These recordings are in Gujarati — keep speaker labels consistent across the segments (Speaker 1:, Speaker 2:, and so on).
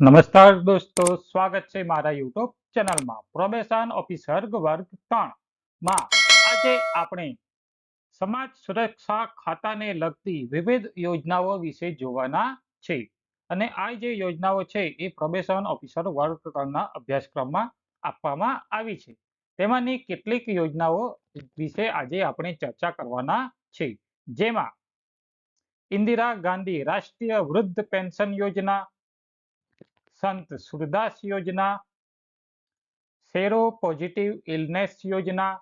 Speaker 1: નમસ્કાર દોસ્તો, સ્વાગત છે મારા યુટ્યુબ ચેનલમાં. પ્રોબેશન ઓફિસર વર્ગ ત્રણમાં આજે આપણે સમાજ સુરક્ષા ખાતાને લગતી વિવિધ યોજનાઓ વિશે જોવાના છે. અને આ જે યોજનાઓ છે એ પ્રોબેશન ઓફિસર વર્ગ ત્રણના અભ્યાસક્રમમાં આપવામાં આવી છે. તેમાંની કેટલીક યોજનાઓ વિશે આજે આપણે ચર્ચા કરવાના છે. જેમાં ઇન્દિરા ગાંધી રાષ્ટ્રીય વૃદ્ધ પેન્શન યોજના સંત સુરદાસ યોજના, સેરો પોઝિટિવ ઇલનેસ યોજના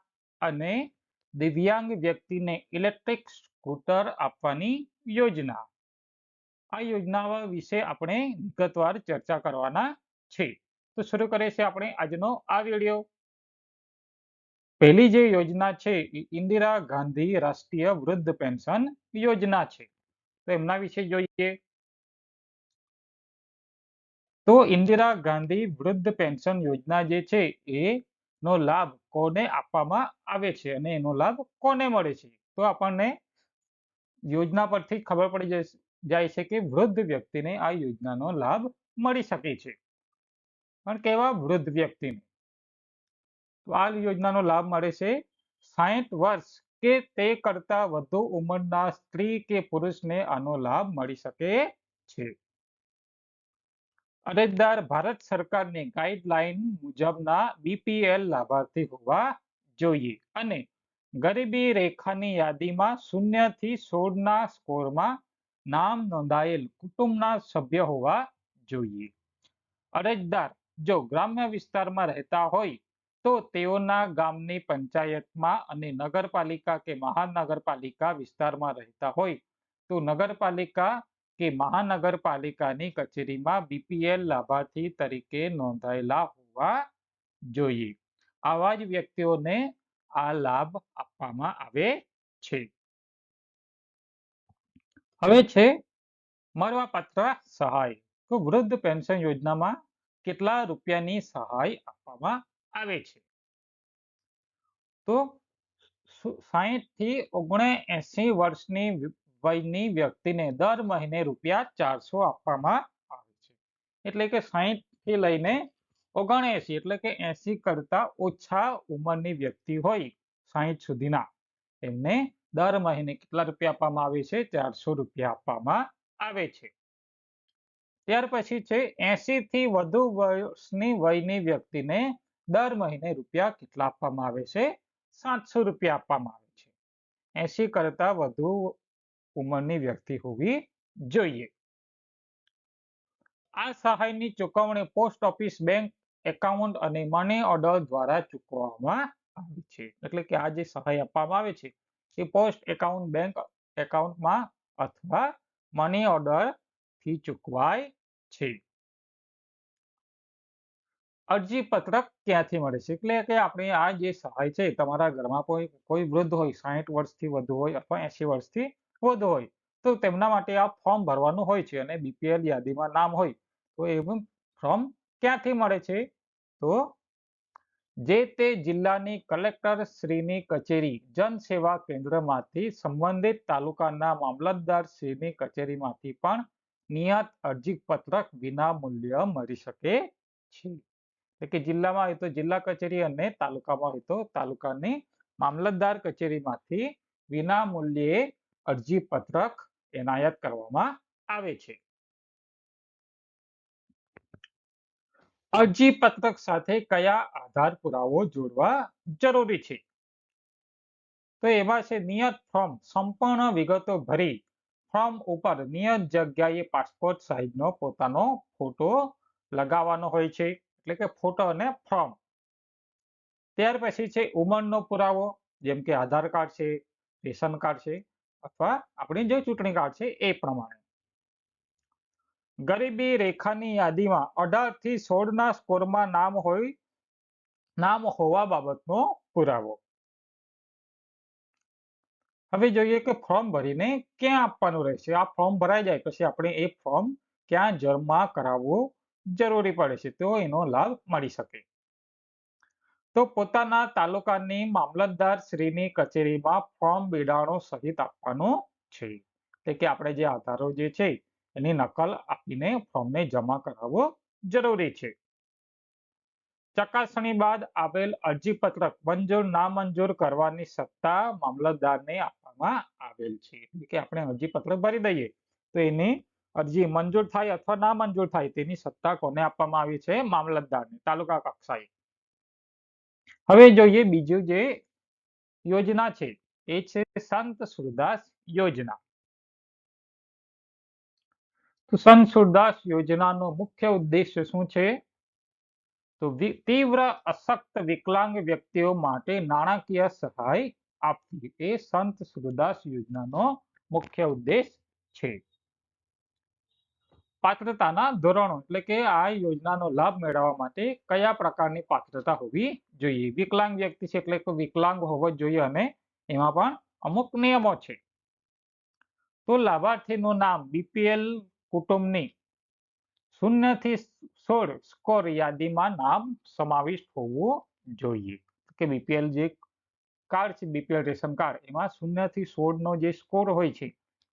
Speaker 1: અને દિવ્યાંગ વ્યક્તિને ઇલેક્ટ્રિક સ્કૂટર આપવાની યોજના. આ યોજનાઓ વિશે આપણે વિગતવાર ચર્ચા કરવાના છે. તો શરૂ કરીએ છીએ આપણે આજનો આ વીડિયો. પહેલી જે યોજના છે એ ઇન્દિરા ગાંધી રાષ્ટ્રીય વૃદ્ધ પેન્શન યોજના છે. તો એમના વિશે જોઈએ. તો ઇન્દિરા ગાંધી વૃદ્ધ પેન્શન યોજના જે છે, એનો લાભ કોને આપવામાં આવે છે અને એનો લાભ કોને મળે છે? તો આપણને યોજના પરથી ખબર પડી જાય છે કે વૃદ્ધ વ્યક્તિને આ યોજનાનો લાભ મળી શકે છે. પણ કેવા વૃદ્ધ વ્યક્તિને? તો આ યોજનાનો લાભ મળે છે સાહીઠ વર્ષ કે તે કરતા વધુ ઉંમરના સ્ત્રી કે પુરુષને આનો લાભ મળી શકે છે. અરજદાર ભારત સરકારની ગાઈડલાઈન મુજબના બીપીએલ લાભાર્થી હોવા જોઈએ અને ગરીબી રેખાની યાદીમાં શૂન્યથી સોળ સ્કોરમાં નામ નોંધાયેલ કુટુંબના સભ્ય હોવા જોઈએ. અરજદાર જો ગ્રામ્ય વિસ્તારમાં રહેતા હોય તો તેઓના ગામની પંચાયતમાં અને નગરપાલિકા કે મહાનગરપાલિકા વિસ્તારમાં રહેતા હોય તો નગરપાલિકા કે મહાનગરપાલિકાની કચેરીમાં બીપીએલ લાભાર્થી તરીકે નોંધાયેલા હોવા જોઈએ. આવા જ વ્યક્તિઓને આ લાભ આપવામાં આવે છે. હવે છે મળવાપાત્ર સહાય. તો વૃદ્ધ પેન્શન યોજનામાં કેટલા રૂપિયાની સહાય આપવામાં આવે છે? તો સાહીઠથી ઓગણ એસી વર્ષની વયની વ્યક્તિને દર મહિને રૂપિયા ચારસો આપવામાં આવે છે. એટલે કે સાહીઠથી લઈને ઓગણએસી, એટલે કે એસી કરતા ઓછા ઉંમરની વ્યક્તિ હોય સાહીઠ સુધીના, એમને દર મહિને કેટલા રૂપિયા આપવામાં આવે છે? ચારસો રૂપિયા આપવામાં આવે છે. ત્યાર પછી છે એસી થી વધુ વર્ષની વયની વ્યક્તિને દર મહિને રૂપિયા કેટલા આપવામાં આવે છે? સાતસો રૂપિયા આપવામાં આવે છે. એસી કરતા વધુ ઉંમરની વ્યક્તિ હોવી જોઈએ. આ સહાયની ચુકવણી પોસ્ટ ઓફિસ બેંક એકાઉન્ટ અને મની ઓર્ડર દ્વારા ચૂકવવામાં આવે છે. એટલે કે આ જે સહાય આપવામાં આવે છે, એ પોસ્ટ એકાઉન્ટ બેંક એકાઉન્ટમાં અથવા મની ઓર્ડરથી ચૂકવાય છે. અરજી પત્રક ક્યાંથી મળે છે? એટલે કે આપણે આ જે સહાય છે, તમારા ઘરમાં કોઈ કોઈ વૃદ્ધ હોય સાહીઠ વર્ષથી વધુ હોય અથવા એસી વર્ષથી વધુ હોય, તો તેમના માટે આ ફોર્મ ભરવાનું હોય છે અને બીપીએલ યાદીમાં નામ હોય, તો એવું ફોર્મ ક્યાંથી મળે છે? તો જે તે જિલ્લાની કલેક્ટર શ્રીની કચેરી, જનસેવા કેન્દ્રમાંથી સંબંધિત તાલુકાના મામલતદાર શ્રીની કચેરીમાંથી પણ નિયત અરજી પત્રક વિના મૂલ્ય મળી શકે છે. એટલે કે જિલ્લામાં હોય તો જિલ્લા કચેરી અને તાલુકામાં હોય તો તાલુકાની મામલતદાર કચેરીમાંથી વિના મૂલ્યે અરજી પત્રક એનાયત કરવામાં આવે છે. અરજી પત્રક સાથે કયા આધાર પુરાવો જોડવા જરૂરી છે? તો એમાં છે નિયત ફોર્મ, સંપૂર્ણ વિગતો ભરી, ફોર્મ ઉપર નિયત જગ્યાએ પાસપોર્ટ સાઇઝનો પોતાનો ફોટો લગાવવાનો હોય છે, એટલે કે ફોટો અને ફોર્મ. ત્યાર પછી છે ઉંમરનો પુરાવો, જેમ કે આધાર કાર્ડ છે, રેશન કાર્ડ છે અથવા આપણે જે ચૂંટણી કાર્ડ છે એ પ્રમાણે. ગરીબી રેખાની યાદીમાં અઢારથી સોળ ના સ્કોરમાં નામ હોય, નામ હોવા બાબતનો પુરાવો. હવે જોઈએ કે ફોર્મ ભરીને ક્યાં આપવાનું રહેશે? આ ફોર્મ ભરાઈ જાય પછી આપણે એ ફોર્મ ક્યાં જમા કરાવવું જરૂરી પડે છે તો એનો લાભ મળી શકે. તો પોતાના તાલુકાની મામલતદાર શ્રીની કચેરીમાં ફોર્મ બિડાણો સહિત આપવાનું છે. એટલે કે આપણે જે આધારો જે છે એની નકલ આપીને ફોર્મને જમા કરાવવો જરૂરી છે. ચકાસણી બાદ આવેલ અરજીપત્રક મંજૂર નામંજૂર કરવાની સત્તા મામલતદારને આપવામાં આવેલ છે. એટલે કે આપણે અરજીપત્રક ભરી દઈએ તો એની અરજી મંજૂર થાય અથવા ના મંજૂર થાય તેની સત્તા કોને આપવામાં આવી છે? મામલતદારને, તાલુકા કક્ષાએ. હવે જોઈએ બીજું જે યોજના છે. એ છે સંત સુરદાસ યોજના. તો સંત સુરદાસ યોજનાનો મુખ્ય ઉદ્દેશ્ય શું છે? તો તીવ્ર અશક્ત વિકલાંગ વ્યક્તિઓ માટે નાણાકીય સહાય આપવી. એ સંત સુરદાસ યોજનાનો મુખ્ય ઉદ્દેશ છે. પાત્રતાના ધોરણો, એટલે કે આ યોજનાનો લાભ મેળવવા માટે કયા પ્રકારની પાત્રતા હોવી જોઈએ? વિકલાંગ વ્યક્તિ છે એટલે કે વિકલાંગ હોવો જોઈએ અને એમાં પણ અમુક નિયમો છે. તો લાભાર્થીનું નામ બીપીએલ કુટુંબની શૂન્યથી સોળ સ્કોર યાદીમાં નામ સમાવિષ્ટ હોવું જોઈએ. કે બીપીએલ જે કાર્ડ છે બીપીએલ રેશન કાર્ડ, એમાં શૂન્યથી સોળ નો જે સ્કોર હોય છે,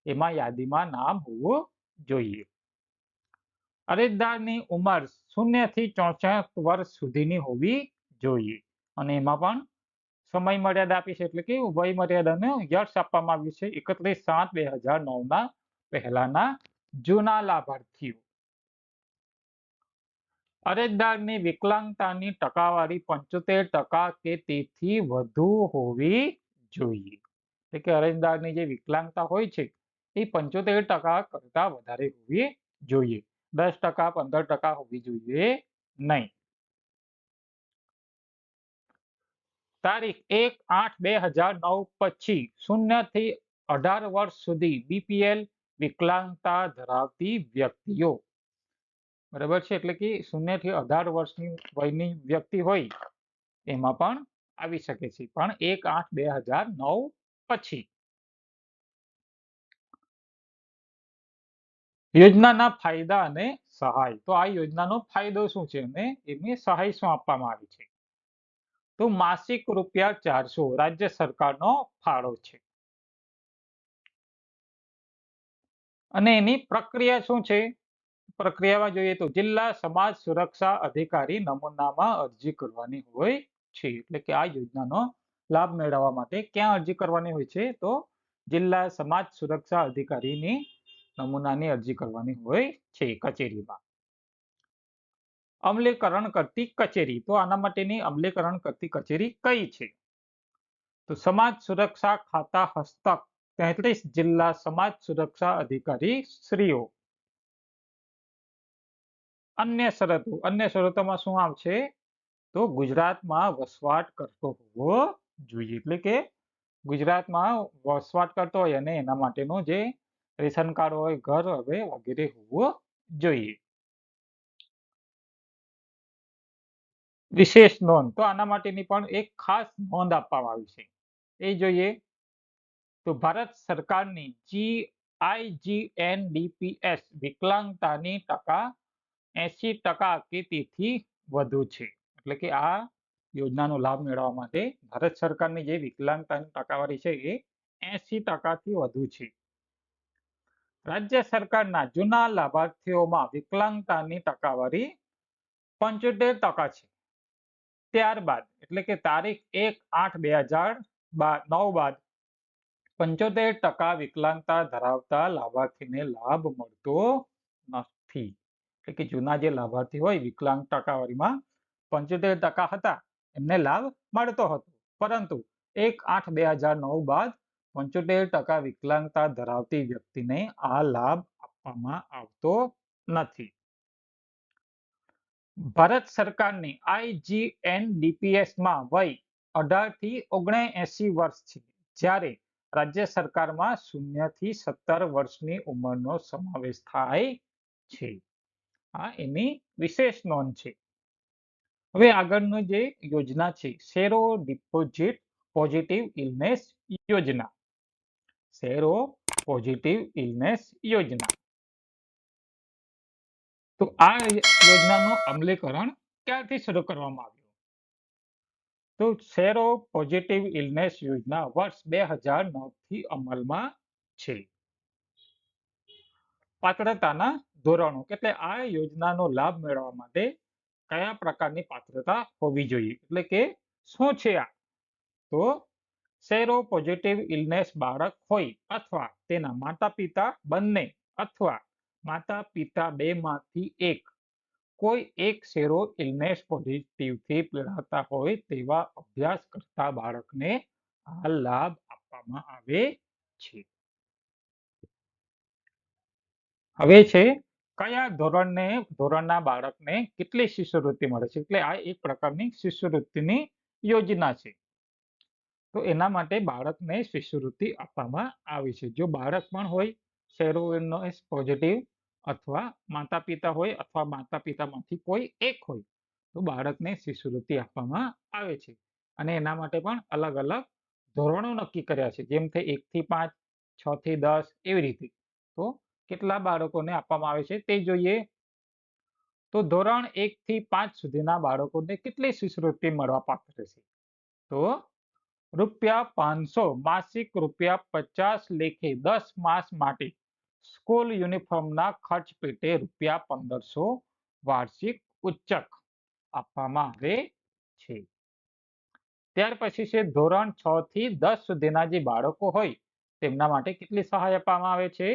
Speaker 1: એમાં યાદીમાં નામ હોવું જોઈએ. અરજદારની ઉંમર શૂન્યથી ચોસઠ વર્ષ સુધીની હોવી જોઈએ. અને એમાં પણ સમય મર્યાદા આપી છે એટલે કે વય મર્યાદાને યશ આપવામાં આવ્યું છે એકત્રીસ સાત બે હજાર નવ ના પહેલાના જૂના લાભાર્થીઓ. અરજદારની વિકલાંગતાની ટકાવારી પંચોતેર ટકા કે તેથી વધુ હોવી જોઈએ. એટલે કે અરજદારની જે વિકલાંગતા હોય છે એ પંચોતેર ટકા કરતા વધારે હોવી જોઈએ. દસ ટકા, પંદર ટકા હોવી જોઈએ નહીં. તારીખ એક આઠ બે હજાર નવ પછી શૂન્યથી અઢાર વર્ષ સુધી બીપીએલ વિકલાંગતા ધરાવતી વ્યક્તિઓ. બરાબર છે? એટલે કે શૂન્યથી અઢાર વર્ષની વયની વ્યક્તિ હોય, એમાં પણ આવી શકે છે. પણ એક આઠ બે હજાર નવ પછી. યોજનાના ફાયદા અને સહાય. તો આ યોજનાનો ફાયદો શું છે અને એની સહાય શું આપવામાં આવી છે? તો માસિક રૂપિયા ચારસો રાજ્ય સરકારનો ફાળો છે. અને એની પ્રક્રિયા શું છે? પ્રક્રિયામાં જોઈએ તો જિલ્લા સમાજ સુરક્ષા અધિકારી નમૂનામાં અરજી કરવાની હોય છે. એટલે કે આ યોજનાનો લાભ મેળવવા માટે ક્યાં અરજી કરવાની હોય છે? તો જિલ્લા સમાજ સુરક્ષા અધિકારીની નમૂનાની અરજી કરવાની હોય છે કચેરીમાં. અમલીકરણ કરતી કચેરી. તો આના માટેની અમલીકરણ કરતી કચેરી કઈ છે? તો સમાજ સુરક્ષા ખાતા હસ્તક. તેત્રીસ જિલ્લા સમાજ સુરક્ષા અધિકારી શ્રીઓ. અન્ય શરતો. અન્ય શરતોમાં શું આવશે? તો ગુજરાતમાં વસવાટ કરતો હોવો જોઈએ. એટલે કે ગુજરાતમાં વસવાટ કરતો હોય અને એના માટેનો જે રેશન કાર્ડ હોય, ઘર હવે વગેરે હોવું જોઈએ. વિશેષ નોંધ. તો આના માટેની પણ એક ખાસ નોંધ આપવામાં આવી છે. એ જોઈએ તો ભારત સરકારની જી આઈજીએનડીપીએસ વિકલાંગતાની ટકા એસી ટકા કે તેથી વધુ છે. એટલે કે આ યોજનાનો લાભ મેળવવા માટે ભારત સરકારની જે વિકલાંગતાની ટકાવારી છે એ એસી ટકાથી વધુ છે. રાજ્ય સરકારના જૂના લાભાર્થીઓમાં વિકલાંગતાની ટકાવારી પંચોતેર ટકા છે. ત્યારબાદ, એટલે કે તારીખ એક આઠ બે હજાર નવ બાદ પંચોતેર ટકા વિકલાંગતા ધરાવતા લાભાર્થીને લાભ મળતો નથી. એટલે કે જૂના જે લાભાર્થી હોય, વિકલાંગ ટકાવારીમાં પંચોતેર ટકા હતા, એમને લાભ મળતો હતો. પરંતુ એક આઠ બે હજાર નવ બાદ પંચોતેર ટકા વિકલાંગતા ધરાવતી વ્યક્તિને આ લાભ આપવામાં આવતો નથી. ભારત સરકારની આઈજીએનડીપીએસમાં વય અઢારથી ઓગણએસી વર્ષ છે, જ્યારે રાજ્ય સરકારમાં શૂન્યથી સત્તર વર્ષની ઉંમરનો સમાવેશ થાય છે. આ એની વિશેષ નોંધ છે. હવે આગળનું જે યોજના છે, શેરો ડિપોઝિટ પોઝિટિવ ઇલનેસ યોજના. સેરો પોઝિટિવ ઇલનેસ યોજના. તો આ યોજનાનું અમલીકરણ ક્યારથી શરૂ કરવામાં આવ્યું? તો સેરો પોઝિટિવ ઇલનેસ યોજના વર્ષ બે હજાર નવથી અમલમાં છે. પાત્રતાના ધોરણો, એટલે આ યોજનાનો લાભ મેળવવા માટે કયા પ્રકારની પાત્રતા હોવી જોઈએ? એટલે કે શું છે આ? તો સેરો પોઝિટિવ ઇલનેસ બાળક હોય અથવા તેના માતા પિતા બંને અથવા માતા પિતા બે માંથી એક. કોઈ એક સેરો ઇલનેસ પોઝિટિવથી પીડાતા હોય તેવા અભ્યાસ કરતા બાળકને આ લાભ આપવામાં આવે છે. હવે છે, કયા ધોરણને, ધોરણના બાળકને કેટલી શિષ્યવૃત્તિ મળે છે? એટલે આ એક પ્રકારની શિષ્યવૃત્તિની યોજના છે. તો એના માટે બાળકને શિષ્યવૃત્તિ આપવામાં આવી છે. જો બાળક પણ હોય સેરોઇનોસ પોઝિટિવ અથવા માતા પિતા હોય અથવા માતા પિતામાંથી કોઈ એક હોય, તો બાળકને શિષ્યવૃત્તિ આપવામાં આવે છે. અને એના માટે પણ અલગ અલગ ધોરણો નક્કી કર્યા છે. જેમ કે એકથી પાંચ છ થી દસ એવી રીતે. તો કેટલા બાળકોને આપવામાં આવે છે તે જોઈએ. તો ધોરણ એક થી પાંચ સુધીના બાળકોને કેટલી શિષ્યવૃત્તિ મળવા પાત્ર છે? તો રૂપિયા પાંચસો, માસિક રૂપિયા પચાસ, લેખે દસ માસ માટે. સ્કૂલ યુનિફોર્મના ખર્ચ પેટે રૂપિયા પંદરસો, વાર્ષિક ઉચ્ચક આપવામાં આવે છે. ત્યાર પછી છે ધોરણ છ થી દસ સુધીના જે બાળકો હોય, તેમના માટે કેટલી સહાય આપવામાં આવે છે?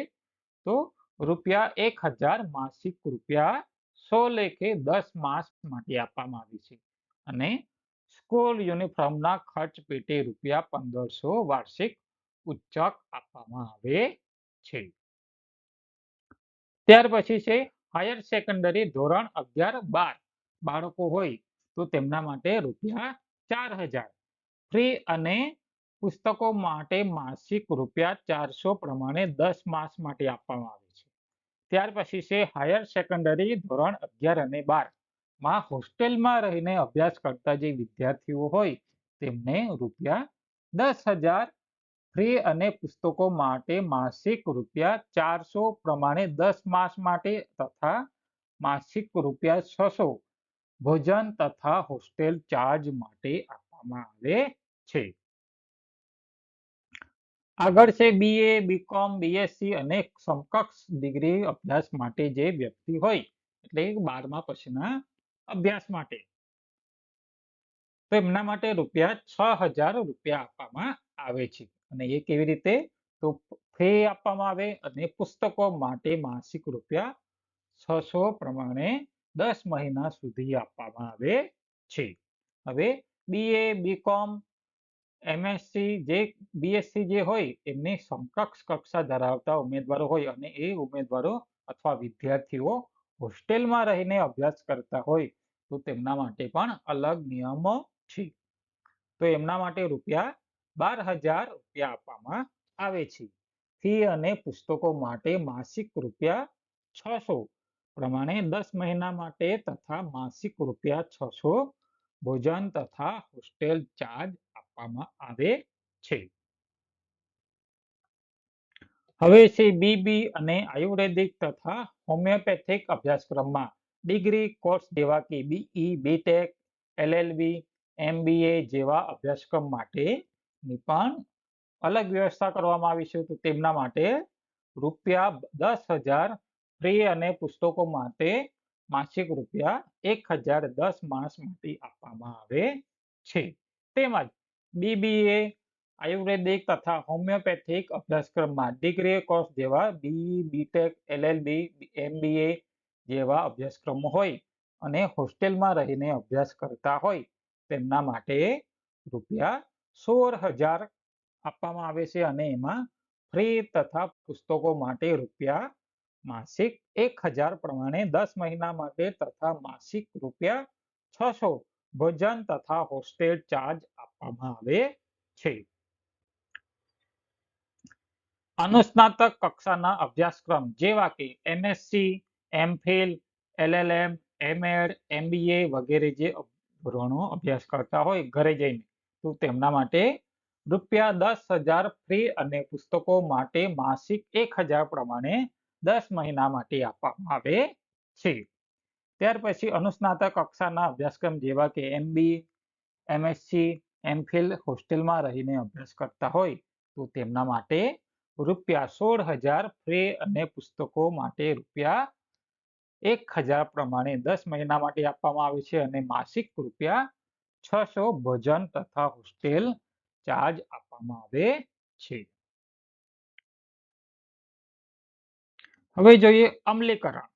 Speaker 1: તો રૂપિયા એક હજાર, માસિક રૂપિયા સો, લેખે દસ માસ માટે આપવામાં આવી છે. અને સ્કૂલ યુનિફોર્મના ખર્ચ પેટે રૂપિયા પંદરસો વાર્ષિક ઉચ્ચક આપવામાં આવે છે. ત્યાર પછી છે હાયર સેકન્ડરી ધોરણ અગિયાર બાર. બાળકો હોય તો તેમના માટે રૂપિયા ચાર હજાર. ફ્રી અને પુસ્તકો માટે માસિક રૂપિયા ચારસો પ્રમાણે દસ માસ માટે આપવામાં આવે છે. ત્યાર પછી છે હાયર સેકન્ડરી ધોરણ અગિયાર અને બાર. માં હોસ્ટેલમાં રહીને અભ્યાસ કરતા જે વિદ્યાર્થીઓ હોય, તેમને રૂપિયા દસ હજાર ફ્રી અને પુસ્તકો માટે માસિક રૂપિયા ચારસો પ્રમાણે દસ માસ માટે તથા માસિક રૂપિયા છસો ભોજન તથા હોસ્ટેલ ચાર્જ માટે આપવામાં આવે છે. આગળ છે બીએ બીકોમ બીએસસી અને સમકક્ષ ડિગ્રી અભ્યાસ માટે જે વ્યક્તિ હોય, એટલે બારમા પછીના અભ્યાસ માટે. તો એમના માટે રૂપિયા છ હજાર રૂપિયા આપવામાં આવે છે. અને એ કેવી રીતે? તો ફી આપવામાં આવે અને પુસ્તકો માટે માસિક રૂપિયા છસો પ્રમાણે દસ મહિના સુધી આપવામાં આવે છે. હવે બીએ બીકોમ એમએસસી જે બીએસસી જે હોય એમની સમકક્ષ કક્ષા ધરાવતા ઉમેદવારો હોય અને એ ઉમેદવારો અથવા વિદ્યાર્થીઓ હોસ્ટેલમાં રહીને અભ્યાસ કરતા હોય તો તેમના માટે પણ અલગ નિયમો છે. તો એમના માટે રૂપિયા બાર હજાર રૂપિયા આપવામાં આવે છે. ફી અને પુસ્તકો માટે માસિક રૂપિયા છસો પ્રમાણે દસ મહિના માટે તથા માસિક રૂપિયા છસો ભોજન તથા હોસ્ટેલ ચાર્જ આપવામાં આવે છે. હવે છે બીબી અને આયુર્વેદિક તથા હોમિયોપેથિક અભ્યાસક્રમમાં ડિગ્રી કોર્સ જેવા કે બીઈ બીટેક એલએલબી એમબીએ જેવા અભ્યાસક્રમ માટે ની પણ અલગ વ્યવસ્થા કરવામાં આવી છે. તો તેમના માટે રૂપિયા દસ હજાર ફ્રી અને પુસ્તકો માટે માસિક રૂપિયા એક હજાર દસ માણસ માટે આપવામાં આવે છે. તેમજ બીબીએ આયુર્વેદિક તથા હોમિયોપેથિક અભ્યાસક્રમમાં ડિગ્રી કોર્સ જેવા બીઈ બીટેક એલએલબી એમબીએ જેવા અભ્યાસક્રમો હોય અને હોસ્ટેલમાં રહીને અભ્યાસ કરતા હોય, તેમના માટે રૂપિયા સોળ હજાર આપવામાં આવે છે અને એમાં ફ્રી તથા પુસ્તકો માટે રૂપિયા માસિક એક હજાર પ્રમાણે દસ મહિના માટે તથા માસિક રૂપિયા છસો ભોજન તથા હોસ્ટેલ ચાર્જ આપવામાં આવે છે. અનુસ્નાતક કક્ષાના અભ્યાસક્રમ જેવા કે MSc MPhil LLM MEd MBA વગેરે જે ધોરણો અભ્યાસ કરતા હોય ઘરે જઈને. તો તેમના માટે રૂપિયા દસ હજાર ફ્રી અને પુસ્તકો માટે માસિક એક હજાર પ્રમાણે દસ મહિના માટે આપવામાં આવે છે. ત્યાર પછી અનુસ્નાતક કક્ષાના અભ્યાસક્રમ જેવા કે એમબી એમએસસી એમફિલ હોસ્ટેલમાં રહીને અભ્યાસ કરતા હોય, તો તેમના માટે રૂપિયા સોળ હજાર ફ્રી અને પુસ્તકો માટે રૂપિયા એક હજાર પ્રમાણે દસ મહિના માટે આપવામાં આવે છે અને માસિક રૂપિયા છસો ભોજન તથા હોસ્ટેલ ચાર્જ આપવામાં આવે છે. હવે જોઈએ અમલીકરણ.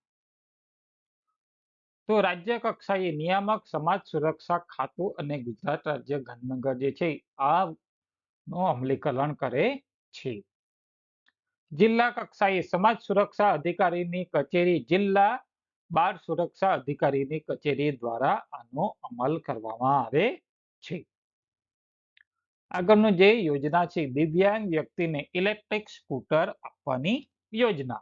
Speaker 1: તો રાજ્ય કક્ષાએ નિયામક સમાજ સુરક્ષા ખાતું અને ગુજરાત રાજ્ય ગાંધીનગર જે છે આ નું અમલીકરણ કરે છે. જિલ્લા કક્ષાએ સમાજ સુરક્ષા અધિકારીની કચેરી જિલ્લા બાળ સુરક્ષા અધિકારીની કચેરી દ્વારા આનો અમલ કરવામાં આવે છે. આગળનું જે યોજના છે, દિવ્યાંગ વ્યક્તિને ઇલેક્ટ્રિક સ્કૂટર આપવાની યોજના.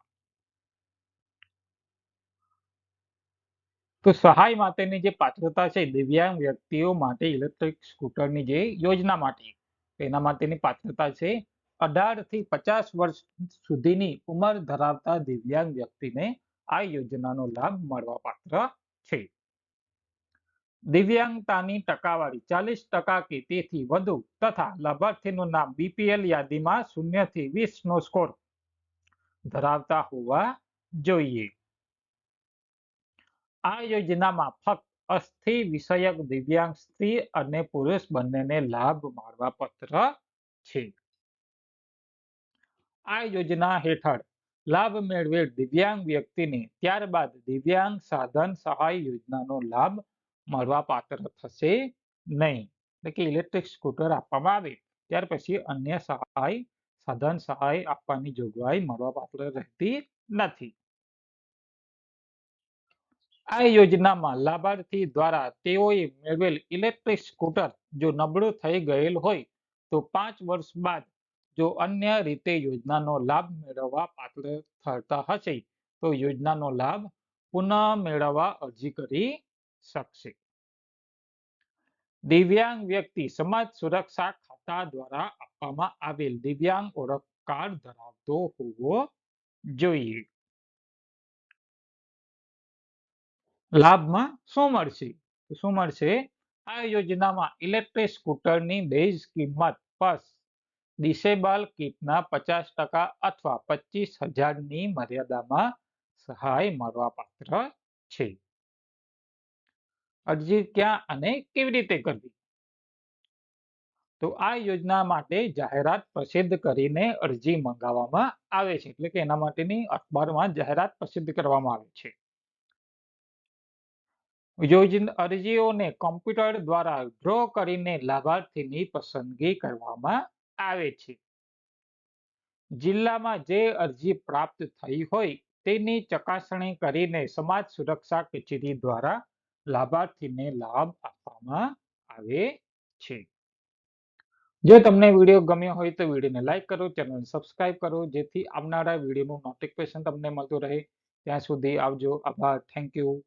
Speaker 1: તો સહાય માટેની જે પાત્રતા છે, દિવ્યાંગ વ્યક્તિઓ માટે ઇલેક્ટ્રિક સ્કૂટરની જે યોજના માટે, તેના માટેની પાત્રતા છે, અઢારથી પચાસ વર્ષ સુધીની ઉંમર ધરાવતા દિવ્યાંગ વ્યક્તિને આ યોજનાનો લાભ મળવા પાત્ર છે. દિવ્યાંગતાની ટકાવારી ચાલીસ ટકા કે તેથી વધુ તથા લાભાર્થીનું નામ બીપીએલ યાદીમાં શૂન્યથી વીસ નો સ્કોર ધરાવતા હોવા જોઈએ. આ યોજનામાં ફક્ત અસ્થિ વિષયક દિવ્યાંગ સ્ત્રી અને પુરુષ બંનેને લાભ મળવા પાત્ર છે. આ યોજના હેઠળ લાભ મેળવેલ દિવ્યાંગ વ્યક્તિને. ત્યારબાદ દિવ્યાંગ સાધન સહાય યોજનાનો લાભ મળવા પાત્ર થશે નહીં. એટલે કે ઇલેક્ટ્રિક સ્કૂટર આપવામાં આવે. ત્યાર પછી અન્ય સહાય, સાધન સહાય આપવાની જોગવાઈ મળવા પાત્ર રહેતી નથી. આ યોજનામાં લાભાર્થી દ્વારા તેઓએ મેળવેલ ઇલેક્ટ્રિક સ્કૂટર જો નબળું થઈ ગયેલ હોય તો પાંચ વર્ષ બાદ જો અન્ય રીતે યોજનાનો લાભ મેળવવા પાત્ર થતા હશે, તો યોજનાનો લાભ પુનઃ મેળવવા અરજી કરી શકશે. દિવ્યાંગ વ્યક્તિ સમાજ સુરક્ષા ખાતા દ્વારા આપવામાં આવેલ દિવ્યાંગ ઓળખ કાર્ડ ધરાવતો હોવો જોઈએ. લાભમાં શું મળશે? શું મળશે? આ યોજનામાં ઇલેક્ટ્રિક સ્કૂટરની બેઝ કિંમત પર ડિસેબલ કીટના પચાસ ટકા અથવા પચીસ હજારની મર્યાદામાં સહાય મળવાપાત્ર છે. અરજી ક્યાં અને કેવી રીતે કરવી? તો આ યોજના માટે જાહેરાત પ્રસિદ્ધ કરીને અરજી મંગાવવામાં આવે છે, એટલે કે એના માટેની અખબારમાં જાહેરાત પ્રસિદ્ધ કરવામાં આવે છે. અરજીઓને કોમ્પ્યુટર દ્વારા ડ્રો કરીને લાભાર્થીની પસંદગી કરવામાં આવે છે. જિલ્લામાં જે અરજી પ્રાપ્ત થઈ હોય તેની ચકાસણી કરીને સમાજ સુરક્ષા કચેરી દ્વારા લાભાર્થીને લાભ આપવામાં આવે છે. જો તમને વીડિયો ગમ્યો હોય તો વિડીયોને લાઈક કરો, ચેનલને સબસ્ક્રાઇબ કરો, જેથી આવનારા વિડીયોનું નોટિફિકેશન તમને મળતું રહે. ત્યાં સુધી આવજો. આભાર. Thank you.